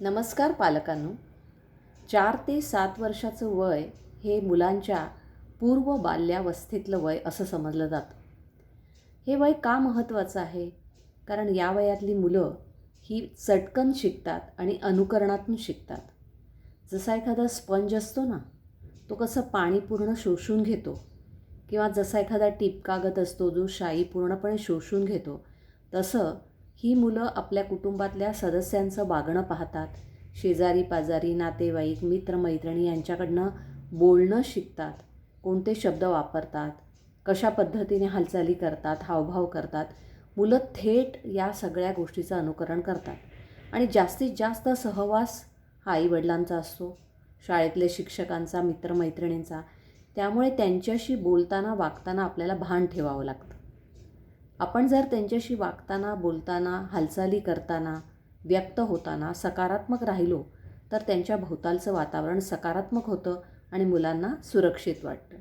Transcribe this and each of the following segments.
नमस्कार पालकांनो. चार ते सात वर्षाचं वय हे मुलांच्या पूर्व बाल्यावस्थेतलं वय असं समजलं जातं. हे वय का महत्त्वाचं आहे? कारण या वयातली मुलं ही चटकन शिकतात आणि अनुकरणातून शिकतात. जसा एखादा स्पंज असतो ना तो कसं पाणी पूर्ण शोषून घेतो किंवा जसा एखादा टिपकागद असतो जो शाई पूर्णपणे शोषून घेतो तसं ही मुलं आपल्या कुटुंबातल्या सदस्यांचं वागणं पाहतात. शेजारी पाजारी नातेवाईक मित्रमैत्रिणी यांच्याकडनं बोलणं शिकतात. कोणते शब्द वापरतात? कशा पद्धतीने हालचाली करतात? हावभाव करतात? मुलं थेट या सगळ्या गोष्टीचं अनुकरण करतात. आणि जास्तीत जास्त सहवास हा आईवडिलांचा असतो. शाळेतल्या शिक्षकांचा मित्रमैत्रिणींचा. त्यामुळे त्यांच्याशी बोलताना वागताना आपल्याला भान ठेवावं लागतं. आपण जर त्यांच्याशी वागताना बोलताना हालचाली करताना व्यक्त होताना सकारात्मक राहिलो तर त्यांच्या भोवतालचं वातावरण सकारात्मक होतं आणि मुलांना सुरक्षित वाटतं.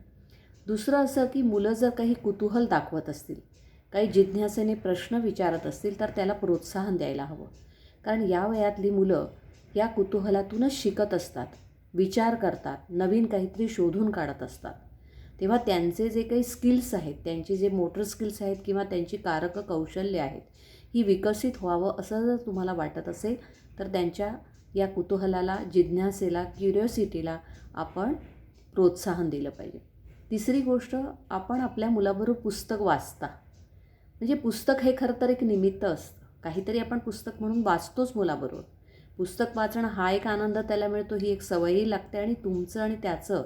दुसरं असं की मुलं जर काही कुतूहल दाखवत असतील काही जिज्ञासेने प्रश्न विचारत असतील तर त्याला प्रोत्साहन द्यायला हवं. कारण या वयातली मुलं या कुतूहलातूनच शिकत असतात विचार करतात नवीन काहीतरी शोधून काढत असतात. तेव्हा त्यांचे जे काही स्किल्स आहेत त्यांचे जे मोटर स्किल्स आहेत किंवा त्यांची कारक कौशल्य आहेत ही विकसित व्हावं असं जर तुम्हाला वाटत असेल तर त्यांच्या या कुतूहलाला जिज्ञासेला क्युरिओसिटीला आपण प्रोत्साहन दिलं पाहिजे. तिसरी गोष्ट आपण आपल्या मुलाबरोबर पुस्तक वाचता. म्हणजे पुस्तक हे खरं तर एक निमित्त असतं. काहीतरी आपण पुस्तक म्हणून वाचतोच मुलाबरोबर. पुस्तक वाचणं हा एक आनंद त्याला मिळतो ही एक सवयही लागते आणि तुमचं आणि त्याचं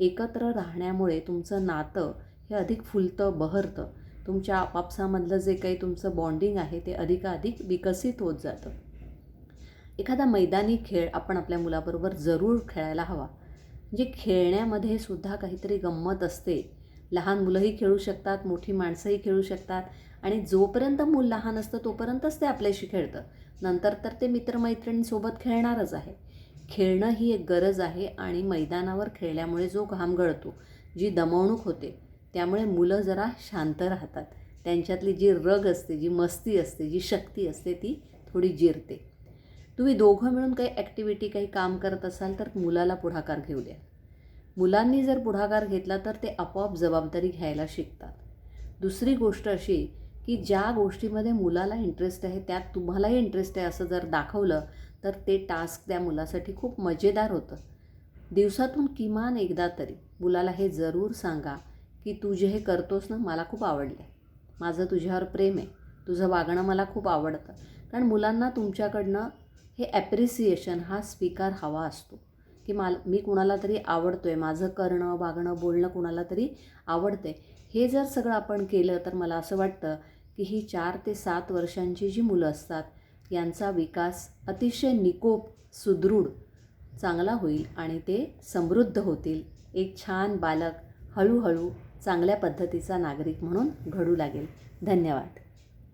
एकत्र राहण्यामुळे तुमचं नातं हे अधिक फुलतं बहरतं. तुमच्या आपापसामधलं जे काही तुमचं बॉन्डिंग आहे ते अधिकाधिक विकसित होत जातं. एखादा मैदानी खेळ आपण आपल्या मुलाबरोबर जरूर खेळायला हवा. म्हणजे खेळण्यामध्ये सुद्धा काहीतरी गंमत असते. लहान मुलंही खेळू शकतात मोठी माणसंही खेळू शकतात आणि जोपर्यंत मूल लहान असतं तोपर्यंतच ते आपल्याशी खेळतं. नंतर तर ते मित्रमैत्रिणींसोबत खेळणारच आहे. खेळणं ही एक गरज आहे आणि मैदानावर खेळल्यामुळे जो घाम गळतो जी दमवणूक होते त्यामुळे मुलं जरा शांत राहतात. त्यांच्यातली जी रग असते जी मस्ती असते जी शक्ती असते ती थोडी जिरते. तुम्ही दोघं मिळून काही ॲक्टिव्हिटी काही काम करत असाल तर मुलाला पुढाकार घेऊ द्या. मुलांनी जर पुढाकार घेतला तर ते आपोआप जबाबदारी घ्यायला शिकतात. दुसरी गोष्ट अशी की ज्या गोष्टीमध्ये मुलाला इंटरेस्ट आहे त्यात तुम्हालाही इंटरेस्ट आहे असं जर दाखवलं तर ते टास्क त्या मुलासाठी खूप मजेदार होतं. दिवसातून किमान एकदा तरी मुलाला हे जरूर सांगा की तू जे हे करतोस ना मला खूप आवडलं आहे माझं तुझ्यावर प्रेम आहे. तुझं वागणं मला खूप आवडतं. कारण मुलांना तुमच्याकडनं हे ॲप्रिसिएशन हा स्वीकार हवा असतो. की माल मी कुणाला तरी आवडतो आहे माझं करणं वागणं बोलणं कुणाला तरी आवडतं आहे हे जर सगळं आपण केलं तर मला असं वाटतं की ही चार ते सात वर्षांची जी मुलं असतात यांचा विकास अतिशय निकोप सुदृढ चांगला होईल आणि ते समृद्ध होतील. एक छान बालक हळूहळू चांगल्या पद्धतीचा नागरिक म्हणून घडू लागेल. धन्यवाद.